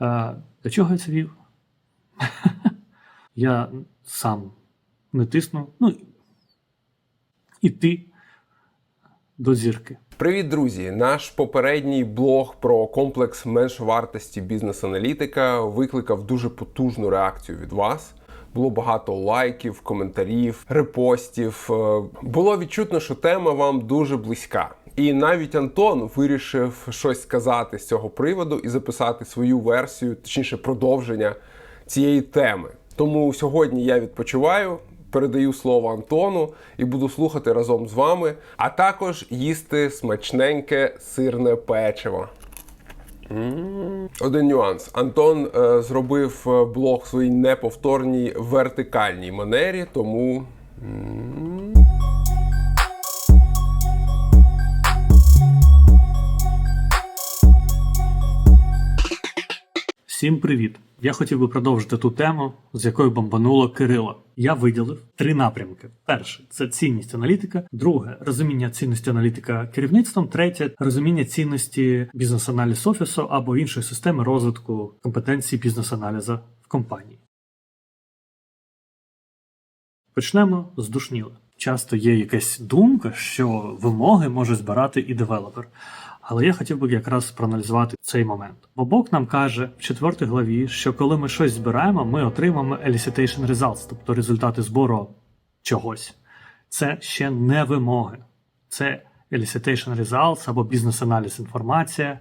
До чого я це вів? я сам не тисну. Ну, і ти до зірки. Привіт, друзі! Наш попередній блог про комплекс меншовартості бізнес-аналітика викликав дуже потужну реакцію від вас. Було багато лайків, коментарів, репостів. Е, Було відчутно, що тема вам дуже близька. І навіть Антон вирішив щось сказати з цього приводу і записати свою версію, точніше, продовження цієї теми. Тому сьогодні я відпочиваю, передаю слово Антону і буду слухати разом з вами, а також їсти смачненьке сирне печиво. Один нюанс. Антон е, зробив е, блог в своїй неповторній вертикальній манері, тому. Всім привіт! Я хотів би продовжити ту тему, з якою бомбануло Кирило. Я виділив три напрямки: перше це цінність аналітика, друге розуміння цінності аналітика керівництвом, третє розуміння цінності бізнес-аналіз офісу або іншої системи розвитку компетенції бізнес-аналізу в компанії. Почнемо з душніли. Часто є якась думка, що вимоги може збирати і девелопер. Але я хотів би якраз проаналізувати цей момент. Бобок нам каже в четвертій главі, що коли ми щось збираємо, ми отримаємо elicitation results, тобто результати збору чогось. Це ще не вимоги. Це elicitation results або бізнес-аналіз інформація.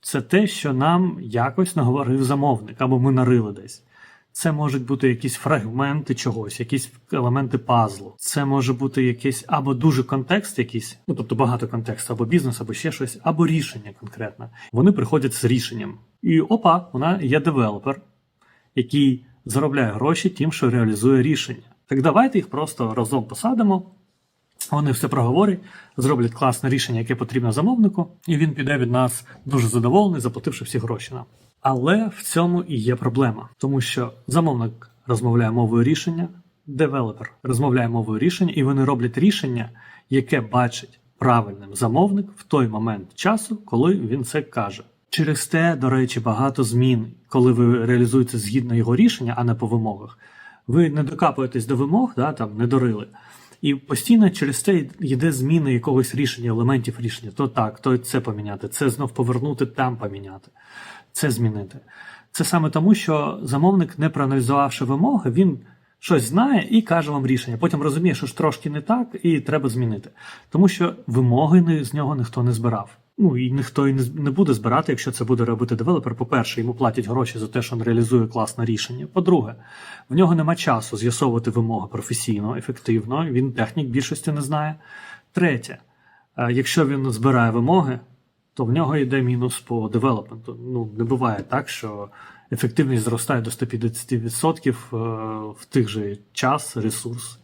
Це те, що нам якось наговорив замовник, або ми нарили десь. Це можуть бути якісь фрагменти чогось, якісь елементи пазлу. Це може бути якийсь або дуже контекст, якийсь, ну тобто багато контексту, або бізнес, або ще щось, або рішення конкретне. Вони приходять з рішенням. І опа, вона є девелопер, який заробляє гроші тим, що реалізує рішення. Так давайте їх просто разом посадимо. Вони все проговорять, зроблять класне рішення, яке потрібно замовнику, і він піде від нас дуже задоволений, заплативши всі гроші нам. Але в цьому і є проблема, тому що замовник розмовляє мовою рішення, девелопер розмовляє мовою рішення, і вони роблять рішення, яке бачить правильним замовник в той момент часу, коли він це каже. Через те, до речі, багато змін, коли ви реалізуєте згідно його рішення, а не по вимогах. Ви не докапуєтесь до вимог, да, там не дорили. І постійно через це йде зміни якогось рішення, елементів рішення. То так, то це поміняти, це знов повернути, там поміняти, це змінити. Це саме тому, що замовник, не проаналізувавши вимоги, він щось знає і каже вам рішення. Потім розуміє, що ж трошки не так, і треба змінити. Тому що вимоги з нього ніхто не збирав. Ну і ніхто і не буде збирати, якщо це буде робити девелопер. По-перше, йому платять гроші за те, що він реалізує класне рішення. По-друге, в нього нема часу з'ясовувати вимоги професійно, ефективно. Він технік більшості не знає. Третє, е, якщо він збирає вимоги, то в нього йде мінус по девелопменту. Ну не буває так, що ефективність зростає до 150% е, в тих же час, ресурс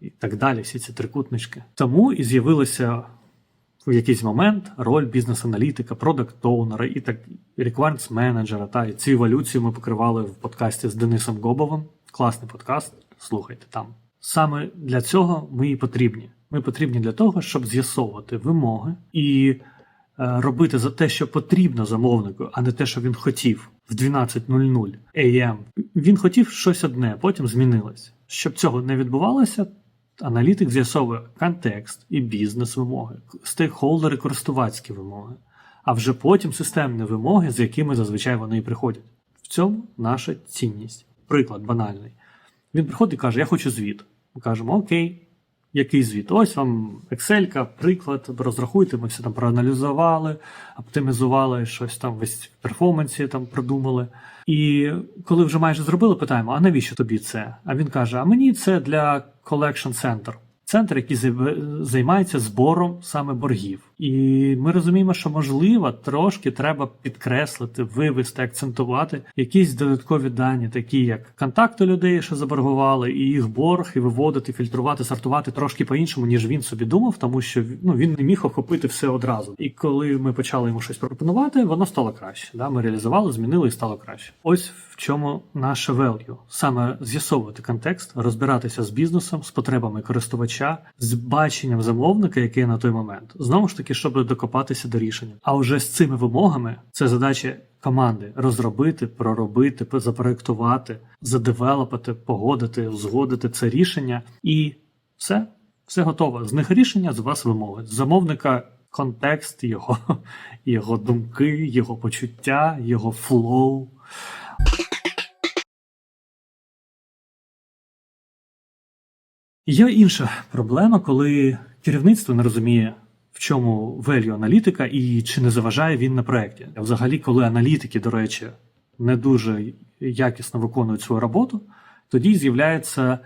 і так далі. Всі ці трикутнички. Тому і з'явилася в якийсь момент роль бізнес-аналітика, продакт-оунера і так requirements менеджера. Та і цю еволюцію ми покривали в подкасті з Денисом Гобовим. Класний подкаст. Слухайте там. Саме для цього ми і потрібні. Ми потрібні для того, щоб з'ясовувати вимоги і робити за те, що потрібно замовнику, а не те, що він хотів в 12.00 AM. Він хотів щось одне, потім змінилось. Щоб цього не відбувалося, аналітик з'ясовує контекст і бізнес-вимоги, стейкхолдери, користувацькі вимоги, а вже потім системні вимоги, з якими зазвичай вони і приходять. В цьому наша цінність. Приклад банальний. Він приходить і каже: Я хочу звіт. Ми кажемо, окей, який звіт? Ось вам Excel, приклад, розрахуйте, ми все там проаналізували, оптимізували, щось там весь перформансі там продумали. І коли вже майже зробили, питаємо: а навіщо тобі це? А він каже: А мені це для Collection Center. Центр, який зай- займається збором саме боргів. І ми розуміємо, що можливо трошки треба підкреслити, вивести, акцентувати якісь додаткові дані, такі як контакти людей, що заборгували, і їх борг, і виводити, фільтрувати, сортувати трошки по-іншому, ніж він собі думав, тому що ну, він не міг охопити все одразу. І коли ми почали йому щось пропонувати, воно стало краще. Да? Ми реалізували, змінили і стало краще. Ось в чому наше value. саме з'ясовувати контекст, розбиратися з бізнесом, з потребами користувача, з баченням замовника, який на той момент. Знову ж таки, таки, щоб докопатися до рішення. А вже з цими вимогами це задача команди розробити, проробити, запроектувати, задевелопити, погодити, узгодити це рішення, і все, все готово. З них рішення, з вас вимоги. З замовника контекст, його, його думки, його почуття, його флоу. Є інша проблема, коли керівництво не розуміє, в чому value аналітика і чи не заважає він на проєкті. Взагалі, коли аналітики, до речі, не дуже якісно виконують свою роботу, тоді з'являється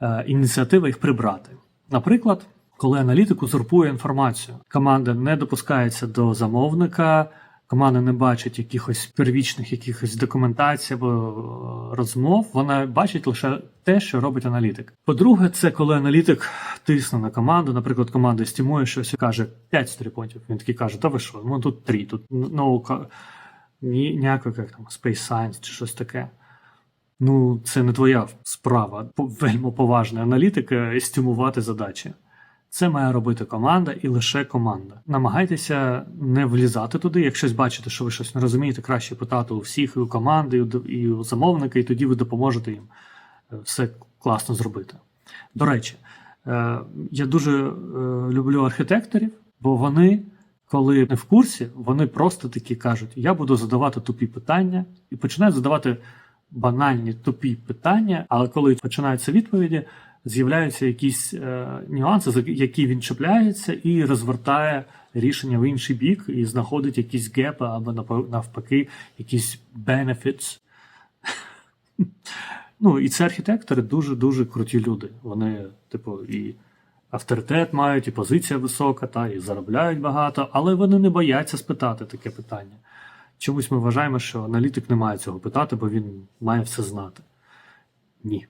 е, ініціатива їх прибрати. Наприклад, коли аналітик узурпує інформацію, команда не допускається до замовника, команда не бачить якихось первічних якихось документацій або е, розмов, вона бачить лише те, що робить аналітик. По-друге, це коли аналітик тисне на команду, наприклад, команда стімує щось і каже 5 сторіпонтів. Він такий каже: Та ви що? Ну тут 3, тут наука, ні, ніякого як там Space Science чи щось таке. Ну, це не твоя справа, вельми поважна аналітика стимувати задачі. Це має робити команда і лише команда. Намагайтеся не влізати туди. Якщо бачите, що ви щось не розумієте, краще питати у всіх, і у команди, і у, замовника, і тоді ви допоможете їм е, все класно зробити. До речі, е, я дуже е, люблю архітекторів, бо вони, коли не в курсі, вони просто такі кажуть: я буду задавати тупі питання і починають задавати банальні тупі питання, але коли починаються відповіді, з'являються якісь е, нюанси, за які він чіпляється, і розвертає рішення в інший бік, і знаходить якісь гепи або навпаки, якісь benefits. Ну, і це архітектори дуже дуже круті люди. Вони, типу, і авторитет мають, і позиція висока, та і заробляють багато, але вони не бояться спитати таке питання. Чомусь ми вважаємо, що аналітик не має цього питати, бо він має все знати. Ні.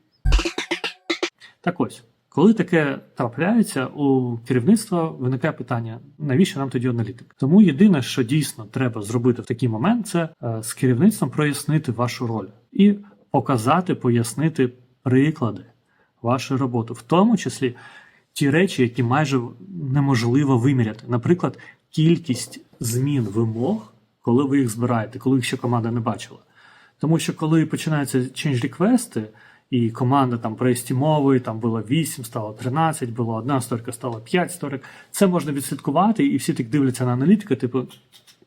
Так ось, коли таке трапляється, у керівництва виникає питання, навіщо нам тоді аналітик? Тому єдине, що дійсно треба зробити в такий момент, це е, з керівництвом прояснити вашу роль і показати, пояснити приклади вашої роботи, в тому числі ті речі, які майже неможливо виміряти. Наприклад, кількість змін вимог, коли ви їх збираєте, коли їх ще команда не бачила. Тому що коли починаються change реквести, і команда там проестімовує, там було 8, стало 13, було одна сторіка, стало 5 сторік. Це можна відслідкувати, і всі так дивляться на аналітика, типу,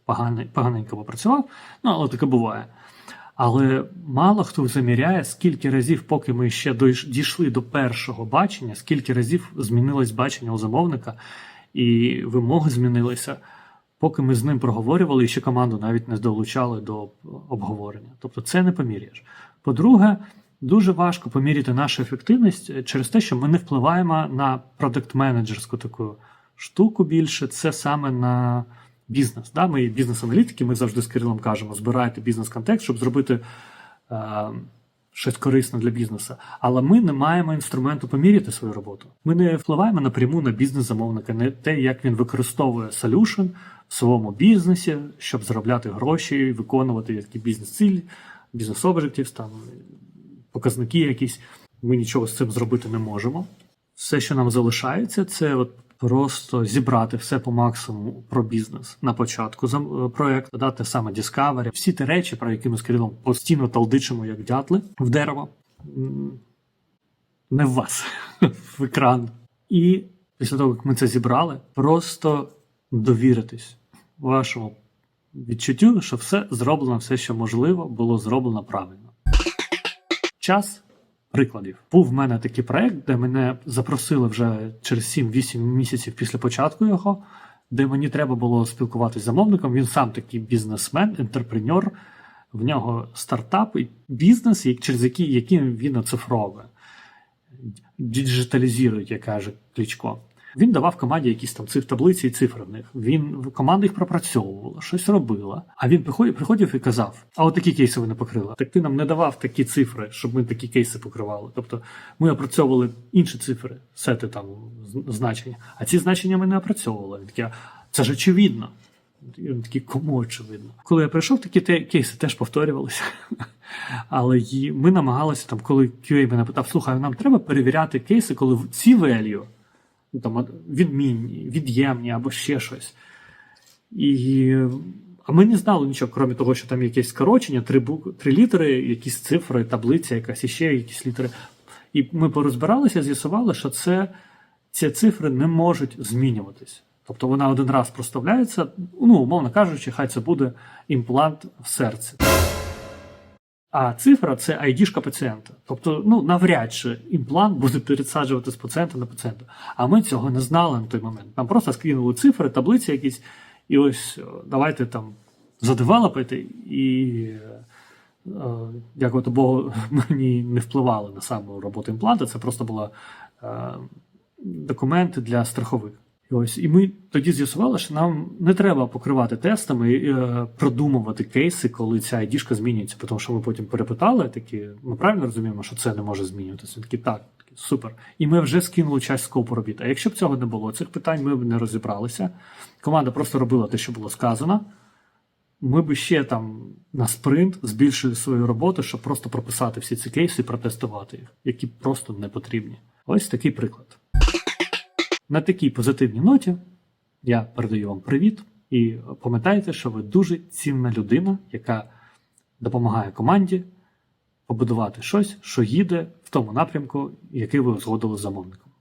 поганий, поганенько попрацював. Ну, але таке буває. Але мало хто заміряє, скільки разів, поки ми ще дійшли до першого бачення, скільки разів змінилось бачення у замовника, і вимоги змінилися, поки ми з ним проговорювали, і ще команду навіть не долучали до обговорення. Тобто це не поміряєш. По-друге, дуже важко поміряти нашу ефективність через те, що ми не впливаємо на продакт-менеджерську таку штуку більше, це саме на бізнес. Да? Ми бізнес-аналітики, ми завжди з Кирилом кажемо, збирайте бізнес-контекст, щоб зробити е, щось корисне для бізнесу. Але ми не маємо інструменту поміряти свою роботу. Ми не впливаємо напряму на бізнес-замовника, не те, як він використовує solution в своєму бізнесі, щоб заробляти гроші, виконувати які бізнес-цілі, бізнес-обжектів, там показники якісь. Ми нічого з цим зробити не можемо. Все, що нам залишається, це от просто зібрати все по максимуму про бізнес на початку зам- проекту, дати саме Discovery, всі ті речі, про які ми з Кирилом постійно талдичимо, як дятли в дерево. Не в вас, в екран. І після того, як ми це зібрали, просто довіритись вашому відчуттю, що все зроблено, все, що можливо, було зроблено правильно. Час прикладів. Був в мене такий проект, де мене запросили вже через 7-8 місяців після початку його, де мені треба було спілкуватися з замовником. Він сам такий бізнесмен, ентерпренер. В нього стартап і бізнес, через який, який він оцифровує, діджиталізує, як каже Кличко. Він давав команді якісь там циф таблиці і цифри в них. Він команда їх пропрацьовувала, щось робила. А він приходив, приходив і казав: А от такі кейси ви не покрили. Так ти нам не давав такі цифри, щоб ми такі кейси покривали. Тобто ми опрацьовували інші цифри, сети там значення, а ці значення ми не опрацьовували. Він такий, це ж очевидно. Він такий, кому очевидно. Коли я прийшов, такі те- кейси теж повторювалися. Але ми намагалися там, коли QA мене питав, слухай, нам треба перевіряти кейси, коли ці value ну, там, відмінні, від'ємні або ще щось. І, а ми не знали нічого, крім того, що там якесь скорочення, три, бук... три літери, якісь цифри, таблиця, якась іще якісь літери. І ми порозбиралися, з'ясували, що це, ці цифри не можуть змінюватись. Тобто вона один раз проставляється, ну, умовно кажучи, хай це буде імплант в серці. А цифра це ID-шка пацієнта. Тобто, ну, навряд чи імплант буде пересаджувати з пацієнта на пацієнта. А ми цього не знали на той момент. Нам просто скинули цифри, таблиці якісь, і ось давайте там задевелопити, і е, дякувати Богу, мені не впливали на саму роботу імпланта. Це просто були е, документи для страхових. І ось і ми тоді з'ясували, що нам не треба покривати тестами, і, е, продумувати кейси, коли ця ID-шка змінюється. Тому що ми потім перепитали, такі ми правильно розуміємо, що це не може змінюватися. Такі так, такі, супер. І ми вже скинули часть скопу робіт. А якщо б цього не було, цих питань ми б не розібралися. Команда просто робила те, що було сказано. Ми б ще там на спринт збільшили свою роботу, щоб просто прописати всі ці кейси і протестувати їх, які просто не потрібні. Ось такий приклад. На такій позитивній ноті я передаю вам привіт і пам'ятайте, що ви дуже цінна людина, яка допомагає команді побудувати щось, що їде в тому напрямку, який ви узгодили з замовником.